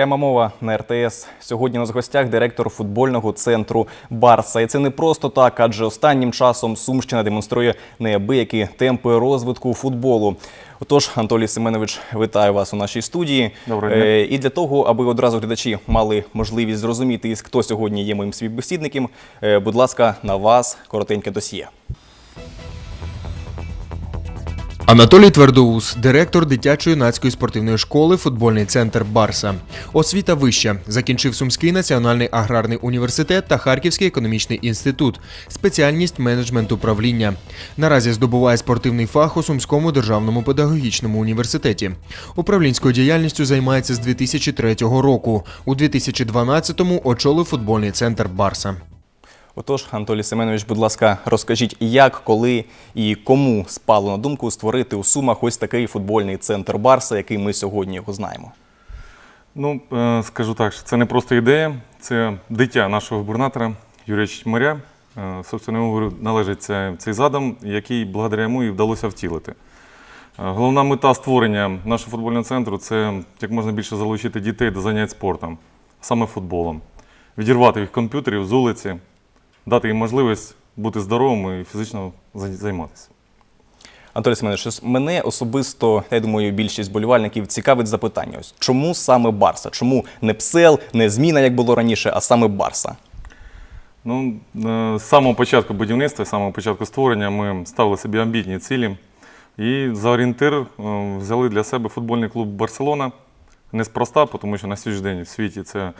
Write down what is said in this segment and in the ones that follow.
Пряма мова на РТС. Сьогодні у нас в гостях директор футбольного центру Барса. І це не просто так, адже останнім часом Сумщина демонструє неабиякі темпи розвитку футболу. Отож, Анатолій Семенович, вітаю вас у нашій студії. Доброго дня. Е, І для того, аби одразу глядачі мали можливість зрозуміти, хто сьогодні є моїм співбесідником, е, будь ласка, на вас коротеньке досьє. Анатолій Твердоус, директор дитячо-юнацької спортивної школи, футбольний центр Барса. Освіта вища. Закінчив Сумський національний аграрний університет та Харківський економічний інститут. Спеціальність менеджмент управління. Наразі здобуває спортивний фах у Сумському державному педагогічному університеті. Управлінською діяльністю займається з 2003 року. У 2012-му очолив футбольний центр Барса. Отож, Анатолій Семенович, будь ласка, розкажіть, як, коли і кому спало на думку створити у Сумах ось такий футбольний центр Барса, який ми сьогодні його знаємо. Ну, е, скажу так, що це не просто ідея, це дитя нашого губернатора Юрія Читьмаря. Е, Собственно, йому належить цей, цей задум, який благодаря йому і вдалося втілити. Е, Головна мета створення нашого футбольного центру це як можна більше залучити дітей до занять спортом, саме футболом, відірвати їх комп'ютерів з вулиці, дати їм можливість бути здоровими і фізично займатися. Анатолій Семенович, мене особисто, я думаю, більшість болівальників цікавить запитання. Ось чому саме Барса? Чому не Псел, не зміна, як було раніше, а саме Барса? Ну, е, з самого початку будівництва, з самого початку створення ми ставили собі амбітні цілі. І за орієнтир е, взяли для себе футбольний клуб Барселона. Неспроста, тому що на сьогоднішній день в світі це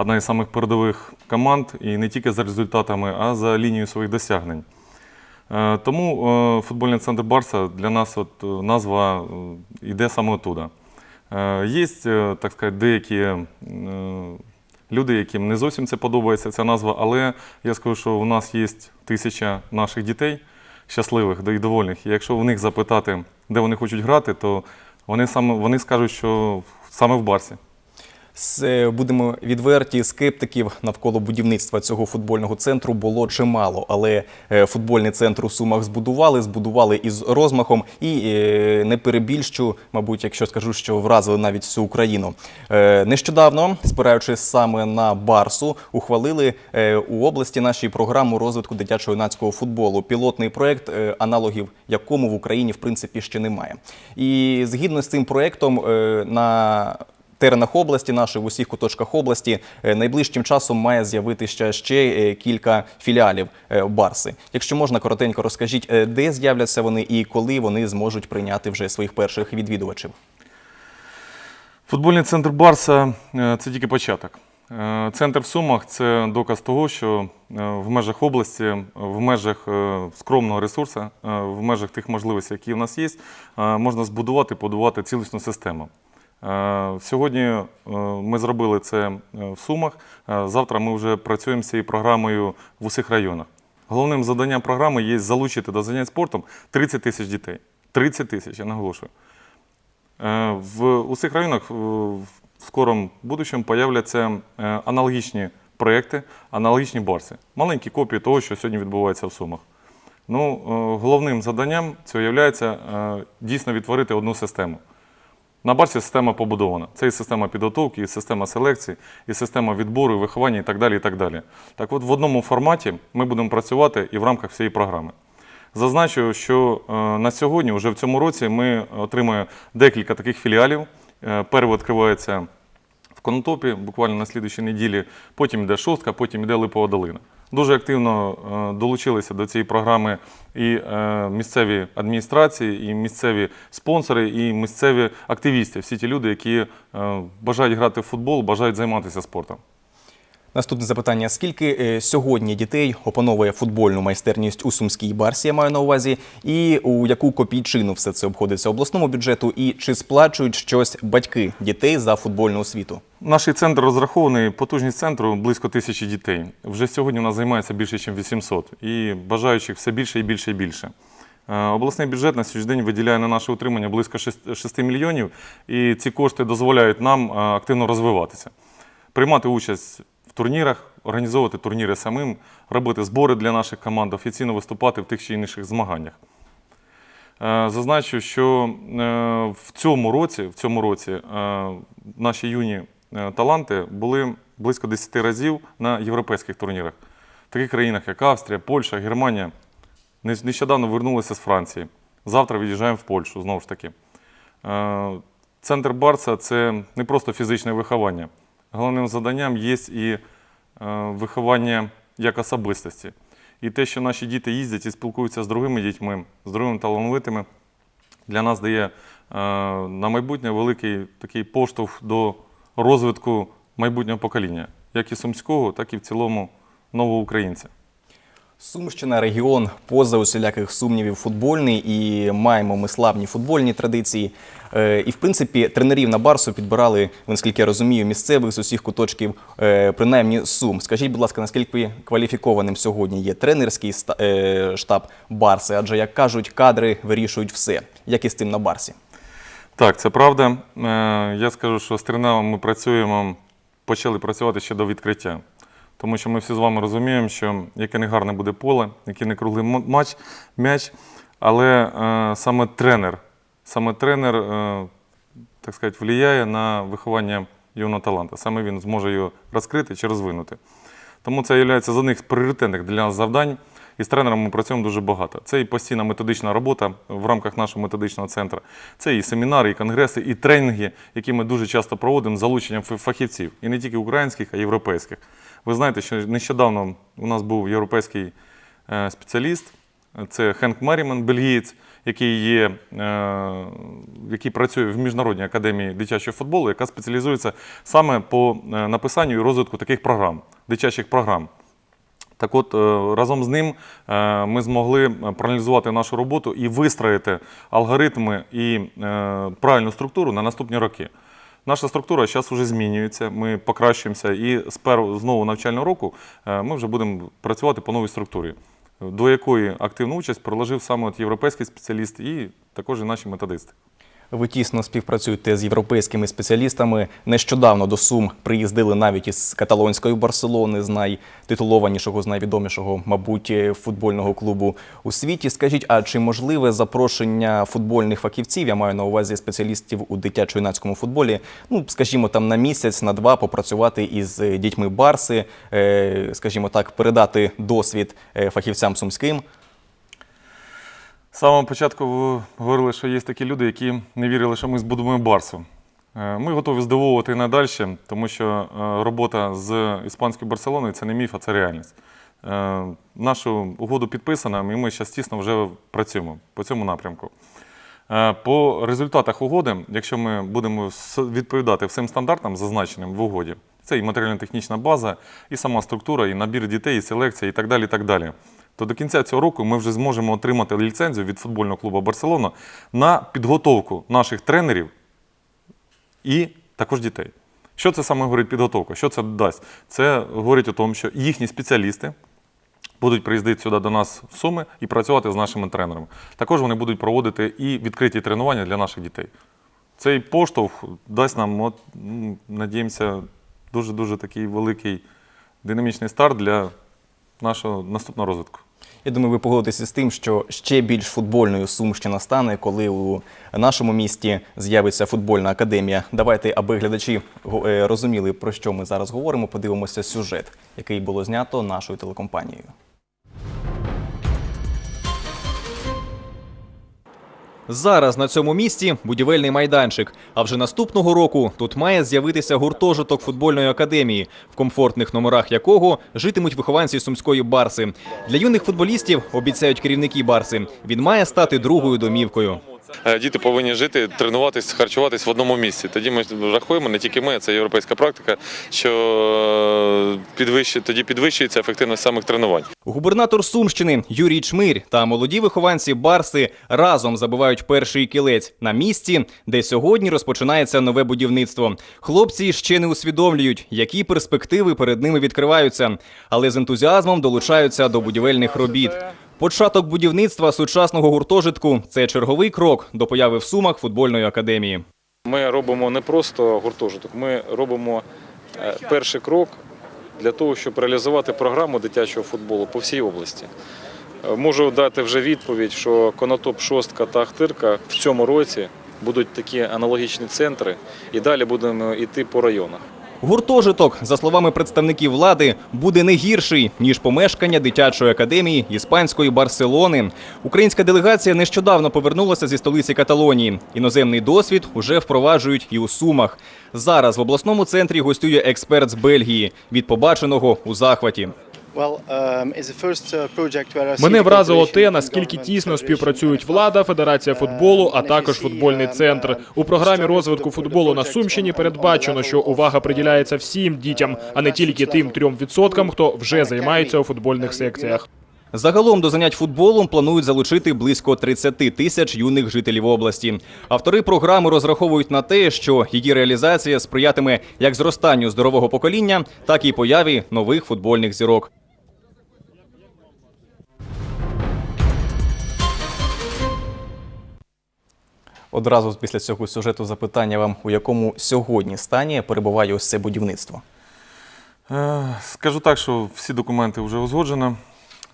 одна із самих передових команд, і не тільки за результатами, а за лінією своїх досягнень. Е, Тому е, футбольний центр Барса для нас от, е, назва йде саме оттуда. Є, так сказати, деякі люди, яким не зовсім це подобається, ця назва, але я скажу, що у нас є тисяча наших дітей щасливих і довольних. І якщо в них запитати, де вони хочуть грати, то вони, саме, вони скажуть, що саме в Барсі. Е, Будемо відверті, скептиків навколо будівництва цього футбольного центру було чимало, але е, футбольний центр у Сумах збудували, збудували із розмахом і е, не перебільщу, мабуть, якщо скажу, що вразили навіть всю Україну. Нещодавно, спираючись саме на Барсу, ухвалили у області нашій програму розвитку дитячо-юнацького футболу. Пілотний проект, аналогів якому в Україні в принципі ще немає. І згідно з цим проектом на теренах області, нашої в усіх куточках області, е, найближчим часом має з'явитися ще е, кілька філіалів е, Барси. Якщо можна, коротенько розкажіть, де з'являться вони і коли вони зможуть прийняти вже своїх перших відвідувачів. Футбольний центр Барса це тільки початок. Центр в Сумах це доказ того, що в межах області, в межах скромного ресурсу, в межах тих можливостей, які в нас є, можна збудувати, побудувати цілісну систему. Е, Сьогодні е, ми зробили це е, в Сумах. Завтра ми вже працюємо з цією програмою в усіх районах. Головним завданням програми є залучити до занять спортом 30 тисяч дітей. 30 тисяч, я наголошую. В усіх районах в скорому будущому появляться аналогічні проекти, аналогічні барси. Маленькі копії того, що сьогодні відбувається в Сумах. Ну, головним завданням цього є дійсно відтворити одну систему. На барсі система побудована. Це і система підготовки, і система селекції, і система відбору, і виховання і так далі. І так далі. Так от в одному форматі ми будемо працювати і в рамках всієї програми. Зазначу, що е, на сьогодні, вже в цьому році, ми отримаємо декілька таких філіалів. Е, Перший відкривається в Конотопі, буквально на слідчій неділі, потім йде шостка, потім йде Липова долина. Дуже активно е, долучилися до цієї програми і е, місцеві адміністрації, і місцеві спонсори, і місцеві активісти, всі ті люди, які е, бажають грати в футбол, бажають займатися спортом. Наступне запитання: скільки е, сьогодні дітей опановує футбольну майстерність у Сумській Барсі, я маю на увазі, і у яку копійчину все це обходиться обласному бюджету, і чи сплачують щось батьки дітей за футбольну освіту? Наш центр розрахований, потужність центру близько тисячі дітей. Вже сьогодні у нас займається більше, ніж 800, і бажаючих все більше і більше і більше. Е, Обласний бюджет на сьогоднішній день виділяє на наше утримання близько 6 6 мільйонів, і ці кошти дозволяють нам е, активно розвиватися, приймати участь в турнірах, організовувати турніри самим, робити збори для наших команд, офіційно виступати в тих чи інших змаганнях. Е, Зазначу, що е, в цьому році, в цьому році е, наші юні таланти були близько 10 разів на європейських турнірах. В таких країнах, як Австрія, Польща, Германія. Нещодавно вернулися з Франції. Завтра від'їжджаємо в Польщу, знову ж таки. Центр Барса це не просто фізичне виховання. Головним заданням є і е, виховання як особистості. І те, що наші діти їздять і спілкуються з другими дітьми, з другими талановитими, для нас дає е, на майбутнє великий такий поштовх до розвитку майбутнього покоління, як і сумського, так і в цілому нового українця. Сумщина регіон поза усіляких сумнівів футбольний, і маємо ми славні футбольні традиції. Е, І в принципі тренерів на Барсу підбирали, наскільки я розумію, місцевих з усіх куточків, е, принаймні сум. Скажіть, будь ласка, наскільки кваліфікованим сьогодні є тренерський е, штаб Барси? Адже як кажуть, кадри вирішують все. Як і з тим на Барсі? Так, це правда. Я скажу, що з тренером ми працюємо, почали працювати ще до відкриття. Тому що ми всі з вами розуміємо, що яке не гарне буде поле, який не круглий матч, м'яч, але е, саме тренер, саме тренер, е, так сказати, впливає на виховання юного таланта. Саме він зможе його розкрити чи розвинути. Тому це є з одних з пріоритетних для нас завдань. І з тренером ми працюємо дуже багато. Це і постійна методична робота в рамках нашого методичного центру. Це і семінари, і конгреси, і тренінги, які ми дуже часто проводимо з залученням фахівців, і не тільки українських, а й європейських. Ви знаєте, що нещодавно у нас був європейський е, спеціаліст, це Хенк Меріман, бельгієць, який є, е, який працює в Міжнародній академії дитячого футболу, яка спеціалізується саме по е, написанню і розвитку таких програм, дитячих програм. Так от, разом з ним ми змогли проаналізувати нашу роботу і вистроїти алгоритми і правильну структуру на наступні роки. Наша структура зараз вже змінюється, ми покращуємося, і з першого знову навчального року е, ми вже будемо працювати по новій структурі, до якої активну участь приложив саме от європейський спеціаліст і також і наші методисти. Ви тісно співпрацюєте з європейськими спеціалістами. Нещодавно до Сум приїздили навіть із каталонської Барселони, з найтитулованішого, з найвідомішого, мабуть, футбольного клубу у світі. Скажіть, а чи можливе запрошення футбольних фахівців? Я маю на увазі спеціалістів у дитячо-юнацькому футболі. Ну, скажімо, там на місяць, на два попрацювати із дітьми Барси, е, скажімо так, передати досвід е, фахівцям сумським. З самого початку ви говорили, що є такі люди, які не вірили, що ми збудуємо Барсу. Е, Ми готові здивовувати і надалі, тому що е, робота з іспанською Барселоною це не міф, а це реальність. Е, Нашу угоду підписано, і ми зараз тісно вже працюємо по цьому напрямку. По результатах угоди, якщо ми будемо відповідати всім стандартам, зазначеним в угоді, це і матеріально-технічна база, і сама структура, і набір дітей, і селекція, і так далі. І так далі. То до кінця цього року ми вже зможемо отримати ліцензію від футбольного клубу Барселона на підготовку наших тренерів і також дітей. Що це саме говорить підготовка? Що це дасть? Це говорить о тому, що їхні спеціалісти будуть приїздити сюди до нас в Суми і працювати з нашими тренерами. Також вони будуть проводити і відкриті тренування для наших дітей. Цей поштовх дасть нам, от, надіємося, дуже-дуже такий великий динамічний старт для нашого наступного розвитку. Я думаю, ви погодитеся з тим, що ще більш футбольною Сумщина стане, коли у нашому місті з'явиться футбольна академія. Давайте, аби глядачі е, розуміли, про що ми зараз говоримо, подивимося сюжет, який було знято нашою телекомпанією. Зараз на цьому місці будівельний майданчик. А вже наступного року тут має з'явитися гуртожиток футбольної академії, в комфортних номерах якого житимуть вихованці сумської барси. Для юних футболістів обіцяють керівники барси. Він має стати другою домівкою. Е, Діти повинні жити, тренуватись, харчуватись в одному місці. Тоді ми рахуємо, не тільки ми, це європейська практика, що е, підвищує, тоді підвищується ефективність самих тренувань. Губернатор Сумщини Юрій Чмирь та молоді вихованці Барси разом забивають перший кілець на місці, де сьогодні розпочинається нове будівництво. Хлопці ще не усвідомлюють, які перспективи перед ними відкриваються, але з ентузіазмом долучаються до будівельних робіт. Початок будівництва сучасного гуртожитку це черговий крок до появи в Сумах футбольної академії. Ми робимо не просто гуртожиток, ми робимо е, перший крок для того, щоб реалізувати програму дитячого футболу по всій області. Е, Можу дати вже відповідь, що Конотоп, Шостка та Ахтирка в цьому році будуть такі аналогічні центри, і далі будемо йти по районах. Гуртожиток, за словами представників влади, буде не гірший ніж помешкання дитячої академії іспанської Барселони. Українська делегація нещодавно повернулася зі столиці Каталонії. Іноземний досвід уже впроваджують і у Сумах. Зараз в обласному центрі гостює експерт з Бельгії. Від побаченого у захваті. Мене вразило те, наскільки тісно співпрацюють влада, федерація футболу, а також футбольний центр. У програмі розвитку футболу на Сумщині передбачено, що увага приділяється всім дітям, а не тільки тим трьом відсоткам, хто вже займається у футбольних секціях. Загалом до занять футболом планують залучити близько 30 тисяч юних жителів області. Автори програми розраховують на те, що її реалізація сприятиме як зростанню здорового покоління, так і появі нових футбольних зірок. Одразу після цього сюжету запитання вам, у якому сьогодні стані перебуває ось це будівництво. Е, Скажу так, що всі документи вже узгоджено,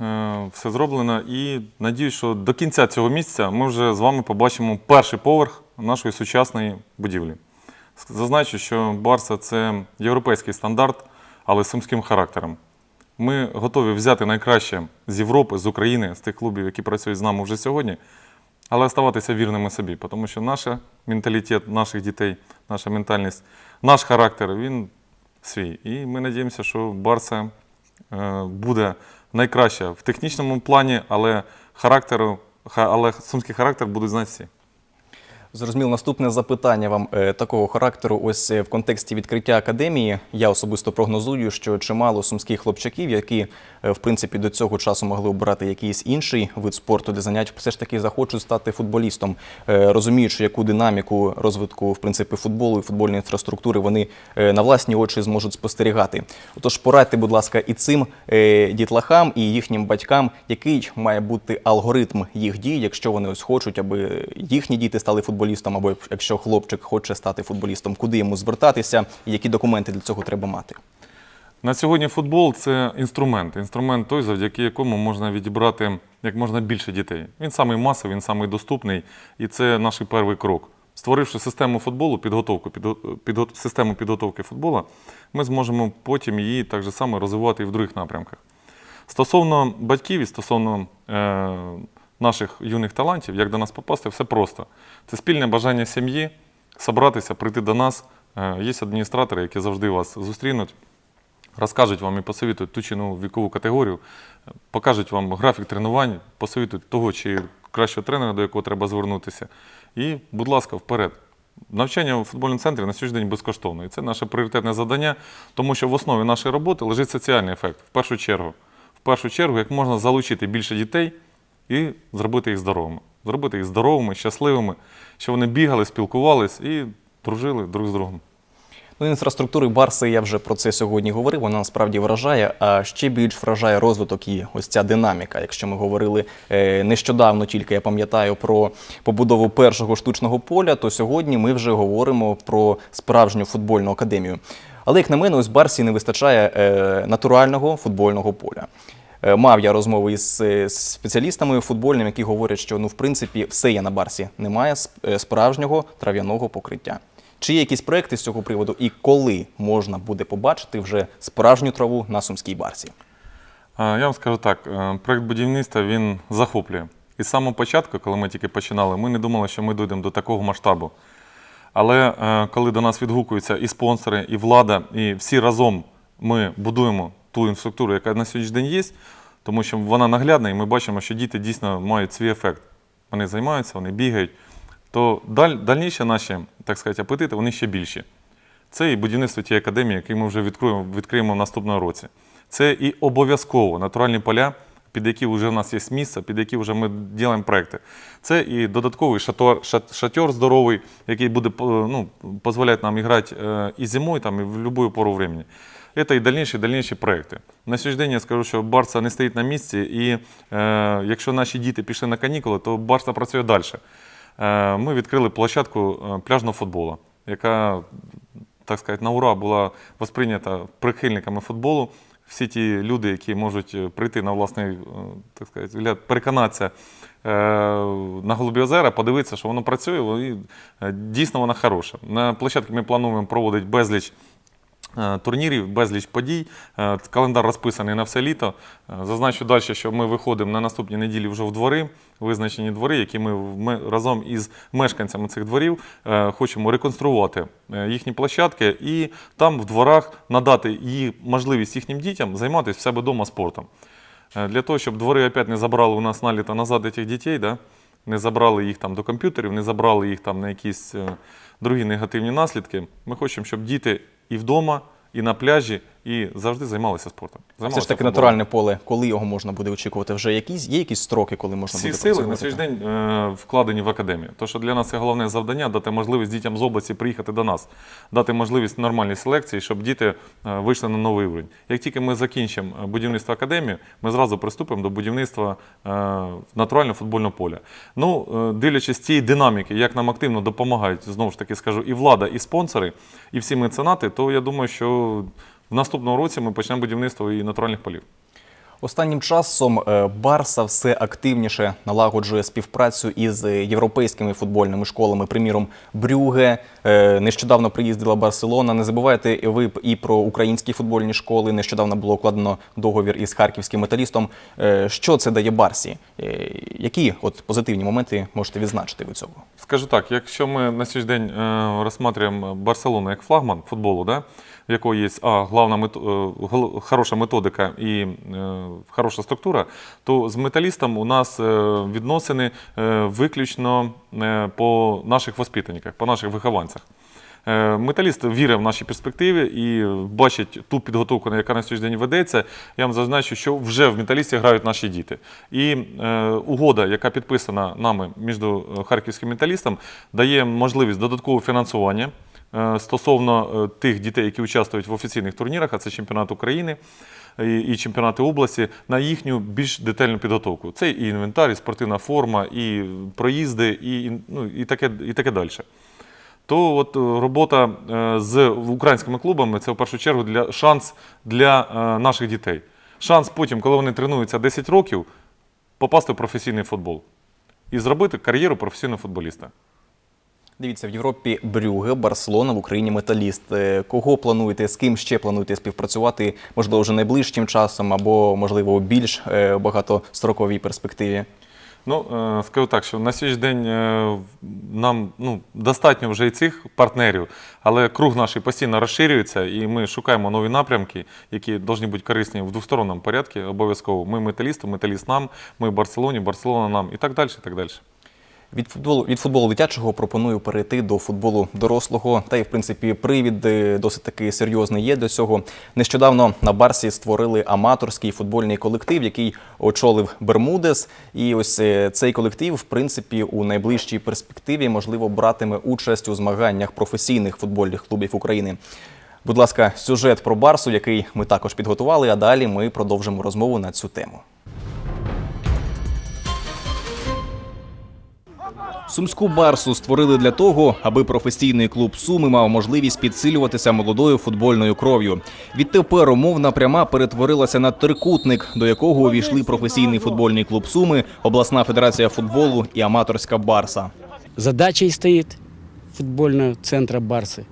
е, все зроблено. І надіюсь, що до кінця цього місяця ми вже з вами побачимо перший поверх нашої сучасної будівлі. Зазначу, що Барса це європейський стандарт, але з сумським характером. Ми готові взяти найкраще з Європи, з України, з тих клубів, які працюють з нами вже сьогодні, але оставатися вірними собі, тому що наш менталітет наших дітей, наша ментальність, наш характер, він свій. І ми надіємося, що Барса е, буде найкраща в технічному плані, але характеру, ха- але сумський характер будуть знати всі. Зрозуміло, наступне запитання вам е, такого характеру. Ось е, в контексті відкриття академії. Я особисто прогнозую, що чимало сумських хлопчаків, які е, в принципі до цього часу могли обрати якийсь інший вид спорту, де занять, все ж таки захочуть стати футболістом, розуміючи, яку динаміку розвитку в принципі футболу і футбольної інфраструктури вони на власні очі зможуть спостерігати. Отож, порадьте, будь ласка, і цим дітлахам, і їхнім батькам, який має бути алгоритм їх дій, якщо вони ось хочуть, аби їхні діти стали футболістом, або якщо хлопчик хоче стати футболістом, куди йому звертатися, і які документи для цього треба мати. На сьогодні футбол це інструмент. Інструмент той, завдяки якому можна відібрати як можна більше дітей. Він самий масовий, він самий доступний, і це наш перший крок. Створивши систему футболу, підготовку, підго- підго- систему підготовки футбола, ми зможемо потім її так само розвивати і в других напрямках. Стосовно батьків і стосовно е, наших юних талантів, як до нас попасти, все просто. Це спільне бажання сім'ї, собратися, прийти до нас. Е, є адміністратори, які завжди вас зустрінуть, розкажуть вам і посовітують ту чи іншу вікову категорію, покажуть вам графік тренувань, посовітують того чи кращого тренера, до якого треба звернутися. І, будь ласка, вперед. Навчання у футбольному центрі на сьогоднішній день безкоштовно. І це наше пріоритетне завдання, тому що в основі нашої роботи лежить соціальний ефект. В першу чергу, в першу чергу, як можна залучити більше дітей і зробити їх здоровими. Зробити їх здоровими, щасливими, щоб вони бігали, спілкувались і дружили друг з другом. Ну, інфраструктури Барси я вже про це сьогодні говорив. Вона насправді вражає. А ще більш вражає розвиток і ось ця динаміка. Якщо ми говорили е, нещодавно, тільки я пам'ятаю про побудову першого штучного поля, то сьогодні ми вже говоримо про справжню футбольну академію. Але як на мене, ось Барсі не вистачає е, натурального футбольного поля. Е, Мав я розмови із е, спеціалістами футбольними, які говорять, що ну в принципі все є на барсі. Немає е, справжнього трав'яного покриття. Чи є якісь проекти з цього приводу, і коли можна буде побачити вже справжню траву на сумській барсі? Я вам скажу так, проект будівництва він захоплює. І з самого початку, коли ми тільки починали, ми не думали, що ми дійдемо до такого масштабу. Але коли до нас відгукуються і спонсори, і влада, і всі разом ми будуємо ту інфраструктуру, яка на сьогоднішній день є, тому що вона наглядна, і ми бачимо, що діти дійсно мають свій ефект. Вони займаються, вони бігають. То даль, дальніші наші, так сказати, апетити, вони ще більші. Це і будівництво тієї академії, який ми вже відкриємо, відкриємо в наступному році. Це і обов'язково натуральні поля, під які вже в нас є місце, під які вже ми робимо проекти. Це і додатковий шатор, шатер здоровий, який буде ну, дозволяти нам грати е, і зимою, там, і в будь-яку пору времени. Це і дальніші, дальніші проекти. На сьогоднішній день я скажу, що Барса не стоїть на місці, і е, якщо наші діти пішли на канікули, то Барса працює далі. Е, ми відкрили площадку е, пляжного футболу, яка, так сказати, на ура була восприйнята прихильниками футболу. Всі ті люди, які можуть е, прийти на власний е, так сказати, взгляд, переконатися на Голубі озера, подивитися, що воно працює, і дійсно вона хороша. На площадці ми плануємо проводити безліч турнірів, безліч подій. Е, Календар розписаний на все літо. Е, Зазначу далі, що ми виходимо на наступній неділі вже в двори, визначені двори, які ми, разом із мешканцями цих дворів е, хочемо реконструювати е, їхні площадки і там в дворах надати їй можливість їхнім дітям займатися в себе вдома спортом. Е, Для того, щоб двори опять не забрали у нас наліто назад цих дітей, да? не забрали їх там до комп'ютерів, не забрали їх там на якісь е, другі негативні наслідки. Ми хочемо, щоб діти і вдома, і на пляжі, і завжди займалися спортом. Це ж таки футболом. натуральне поле. Коли його можна буде очікувати? Вже якісь є якісь строки, коли можна Всі буде сили на сьогодні день е, вкладені в академію. То, що для нас це головне завдання дати можливість дітям з області приїхати до нас, дати можливість нормальній селекції, щоб діти е, вийшли на новий рівень. Як тільки ми закінчимо е, будівництво академії, ми зразу приступимо до будівництва е, натурального футбольного поля. Ну, е, дивлячись цієї динаміки, як нам активно допомагають, знову ж таки скажу, і влада, і спонсори, і всі меценати, то я думаю, що в наступному році ми почнемо будівництво і натуральних полів. Останнім часом е, Барса все активніше налагоджує співпрацю із е, європейськими футбольними школами. Приміром, Брюге е, нещодавно приїздила Барселона. Не забувайте ви і про українські футбольні школи. Нещодавно було укладено договір із харківським металістом. Що це дає Барсі? Які от позитивні моменти можете відзначити від цього? Скажу так, якщо ми на сьогоднішній день розглядаємо Барселону як флагман футболу, да, в якого є а, главна мето, е, хороша методика і е, хороша структура, то з металістом у нас е, відносини виключно по наших воспитанниках, по наших вихованцях. Металіст вірить в наші перспективи і бачить ту підготовку, яка на сьогодні день ведеться. Я вам зазначу, що вже в металісті грають наші діти. І е, угода, яка підписана нами між харківським металістом, дає можливість додаткового фінансування стосовно е, тих дітей, які участвують в офіційних турнірах, а це чемпіонат України. І, і чемпіонати області на їхню більш детальну підготовку. Це і інвентар, і спортивна форма, і проїзди, і, ну, і, таке, і таке далі то от е, робота е, з українськими клубами це в першу чергу для шанс для е, наших дітей. Шанс потім, коли вони тренуються 10 років, попасти в професійний футбол і зробити кар'єру професійного футболіста. Дивіться, в Європі Брюге, Барселона, в Україні Металіст. Е, Кого плануєте, з ким ще плануєте співпрацювати, можливо, вже найближчим часом, або, можливо, у більш е, багатостроковій перспективі? Ну, е, скажу так, що на сьогоднішній день нам ну, достатньо вже і цих партнерів, але круг наш постійно розширюється, і ми шукаємо нові напрямки, які повинні бути корисні в двосторонньому порядку обов'язково. Ми металісту, металіст нам, ми Барселоні, Барселона нам і так далі. І так далі. Від футболу від футболу дитячого пропоную перейти до футболу дорослого. Та й в принципі привід досить таки серйозний є до цього. Нещодавно на Барсі створили аматорський футбольний колектив, який очолив Бермудес. І ось е, цей колектив, в принципі, у найближчій перспективі можливо братиме участь у змаганнях професійних футбольних клубів України. Будь ласка, сюжет про Барсу, який ми також підготували. А далі ми продовжимо розмову на цю тему. Сумську барсу створили для того, аби професійний клуб Суми мав можливість підсилюватися молодою футбольною кров'ю. Відтепер умовна пряма перетворилася на трикутник, до якого увійшли професійний футбольний клуб Суми, обласна федерація футболу і аматорська барса. Задачей стоит футбольного центра Барсы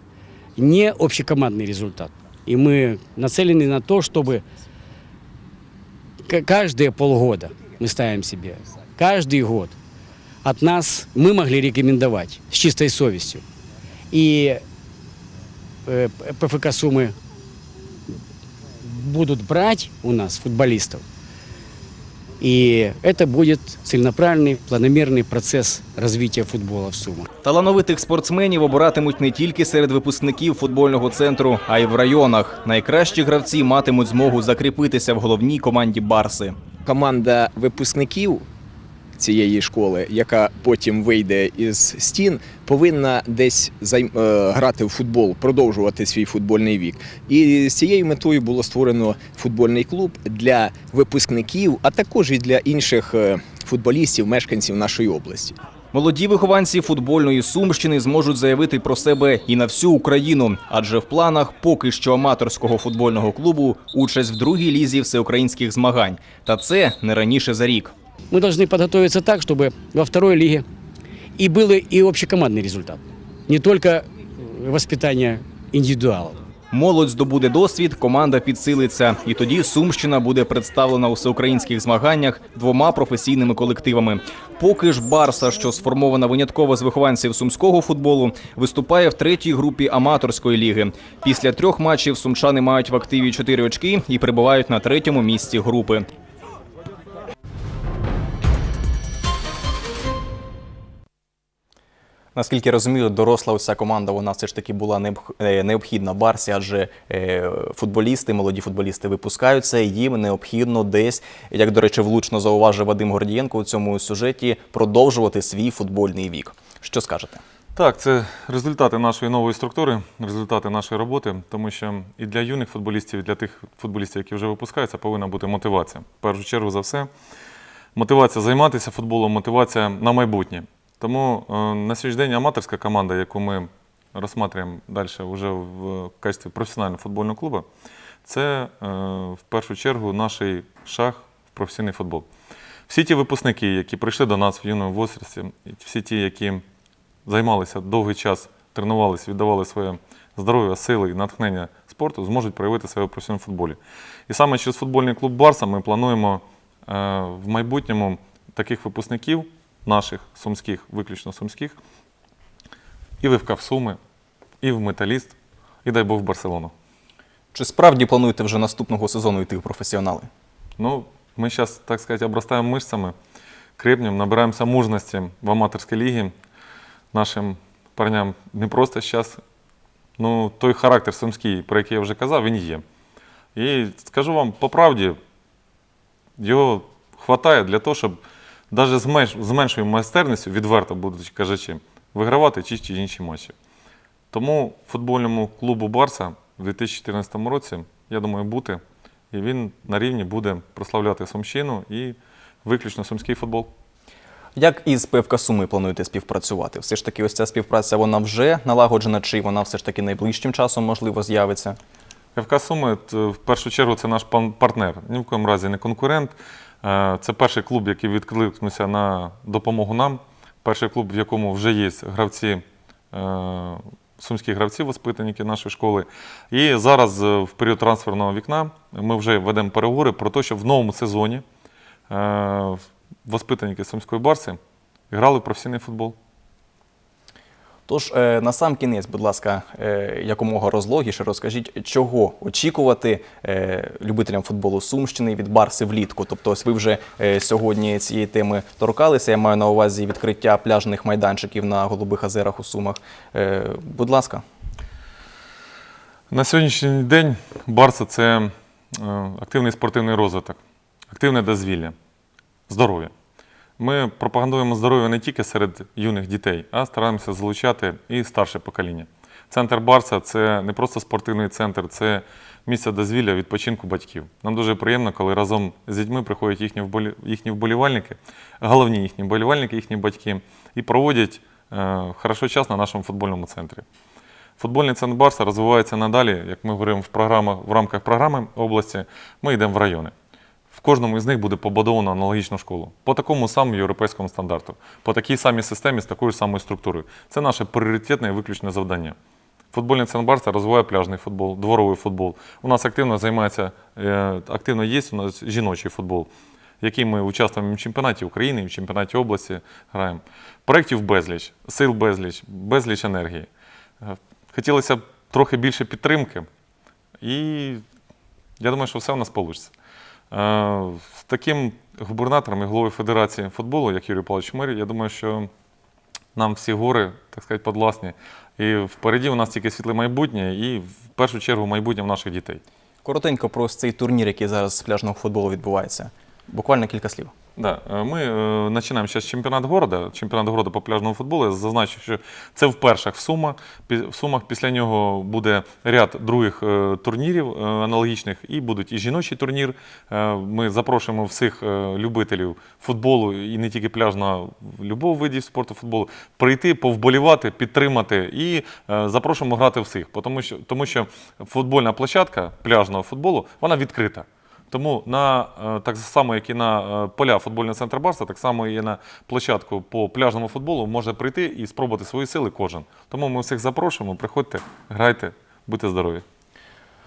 не общекомандный результат. И мы нацелены на то, чтобы к- каждые полгода мы ставим себе, каждый год от нас мы могли рекомендовать с чистой совестью. И э, П- ПФК Сумы будут брать у нас футболистов. И это будет целенаправленный, планомерный процесс развития футбола в Сумах. Талановитих спортсменів обиратимуть не тільки серед випускників футбольного центру, а й в районах. Найкращі гравці матимуть змогу закріпитися в головній команді Барси. команда випускників цієї школи, яка потім вийде із стін, повинна десь займ... е, грати в футбол, продовжувати свій футбольний вік. І з цією метою було створено футбольний клуб для випускників, а також і для інших е, футболістів, мешканців нашої області. Молоді вихованці футбольної сумщини зможуть заявити про себе і на всю Україну, адже в планах поки що аматорського футбольного клубу участь в другій лізі всеукраїнських змагань. Та це не раніше за рік. Мы должны подготовиться так, чтобы во второй лиге и был и общекомандный результат. Не только воспитание индивидуалов. Молодь здобуде досвід, команда підсилиться, і тоді Сумщина буде представлена у всеукраїнських змаганнях двома професійними колективами. Поки ж Барса, що сформована винятково з вихованців сумського футболу, виступає в третій групі аматорської ліги. Після трьох матчів сумчани мають в активі чотири очки і перебувають на третьому місці групи. Наскільки розумію, доросла оця команда вона все ж таки була е, необхідна Барсі, адже е, футболісти, молоді футболісти випускаються, їм необхідно десь, як до речі, влучно зауважив Вадим Гордієнко у цьому сюжеті, продовжувати свій футбольний вік. Що скажете? Так, це результати нашої нової структури, результати нашої роботи, тому що і для юних футболістів, і для тих футболістів, які вже випускаються, повинна бути мотивація. В першу чергу за все, мотивація займатися футболом, мотивація на майбутнє. Тому е, на сьогоднішній день аматорська команда, яку ми розглядаємо далі вже в качестві професіонального футбольного клубу, це е, в першу чергу наш шаг в професійний футбол. Всі ті випускники, які прийшли до нас в юному возрасті, всі ті, які займалися довгий час, тренувалися, віддавали своє здоров'я, сили і натхнення спорту, зможуть проявити себе в професійному футболі. І саме через футбольний клуб Барса ми плануємо е, в майбутньому таких випускників, наших сумських, виключно сумських, і в ФК в Суми, і в Металіст, і дай Бог в Барселону. Чи справді плануєте вже наступного сезону йти в професіонали? Ну, мы сейчас, так сказать, обрастаем мышцами, крепнем, набираемся мужности в аматорской лиге. Нашим парням не просто зараз, ну, той характер сумський, про який я вже казав, він є. І скажу вам по правді, його вистачає для того, щоб навіть з, менш, з меншою майстерністю, відверто будучи кажучи, вигравати ті чи інші матчі. Тому футбольному клубу Барса в 2014 році, я думаю, бути, і він на рівні буде прославляти Сумщину і виключно сумський футбол. Як із ПФК Суми плануєте співпрацювати? Все ж таки, ось ця співпраця вона вже налагоджена, чи вона все ж таки найближчим часом можливо з'явиться? ФК Суми в першу чергу це наш партнер, ні в коєму разі не конкурент. Е, Це перший клуб, який відкликнувся на допомогу нам. Перший клуб, в якому вже є гравці, е, сумські гравці, воспитанники нашої школи. І зараз, е, в період трансферного вікна, ми вже ведемо переговори про те, що в новому сезоні воспитанники Сумської Барси грали в професійний футбол. Тож е, на сам кінець, будь ласка, е, якомога розлогіше розкажіть, чого очікувати е, любителям футболу Сумщини від Барси влітку. Тобто, ось ви вже сьогодні цієї теми торкалися. Я маю на увазі відкриття пляжних майданчиків на Голубих озерах у Сумах. Будь ласка. На сьогоднішній день Барса це активний спортивний розвиток, активне дозвілля, здоров'я. Ми пропагандуємо здоров'я не тільки серед юних дітей, а стараємося залучати і старше покоління. Центр Барса це не просто спортивний центр, це місце дозвілля відпочинку батьків. Нам дуже приємно, коли разом з дітьми приходять їхні, вболі... їхні вболівальники, головні їхні вболівальники, їхні батьки, і проводять е, хорошо час на нашому футбольному центрі. Футбольний центр Барса розвивається надалі, як ми говоримо в, програмах, в рамках програми області, ми йдемо в райони. Кожному із них буде побудовано аналогічну школу по такому самому європейському стандарту, по такій самій системі з такою самою структурою. Це наше пріоритетне і виключне завдання. Футбольний центр розвиває пляжний футбол, дворовий футбол. У нас активно займається, е, активно є у нас жіночий футбол, який ми участвуємо в чемпіонаті України, і в чемпіонаті області граємо. Проєктів безліч, сил безліч, безліч енергії. Е, Хотілося б трохи більше підтримки, і я думаю, що все у нас вийде. З таким губернатором і головою Федерації футболу, як Юрій Павлович Мир, я думаю, що нам всі гори, так сказати, подвласні. І впереді у нас тільки світле майбутнє, і в першу чергу майбутнє в наших дітей. Коротенько про цей турнір, який зараз з пляжного футболу відбувається. Буквально кілька слів. Да, е, ми е, починаємо зараз чемпіонат города, чемпіонат города по пляжному футболу. Я зазначу, що це вперше в Сумах. В Сумах після нього буде ряд других е, турнірів аналогічних, і будуть і жіночий турнір. Ми запрошуємо всіх любителів футболу і не тільки пляжного, любого видів спорту футболу, прийти, повболівати, підтримати і запрошуємо грати всіх. Тому що, тому що футбольна площадка пляжного футболу вона відкрита. Тому на е, так само, як і на е, поля футбольного центру Барса, так само і на площадку по пляжному футболу може прийти і спробувати свої сили кожен. Тому ми всіх запрошуємо, приходьте, грайте, будьте здорові.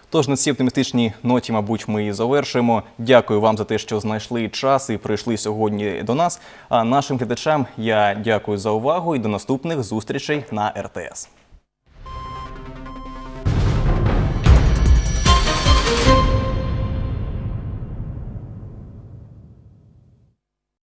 Тож на цій оптимістичній ноті, мабуть, ми і завершуємо. Дякую вам за те, що знайшли час і прийшли сьогодні до нас. А нашим глядачам я дякую за увагу і до наступних зустрічей на РТС.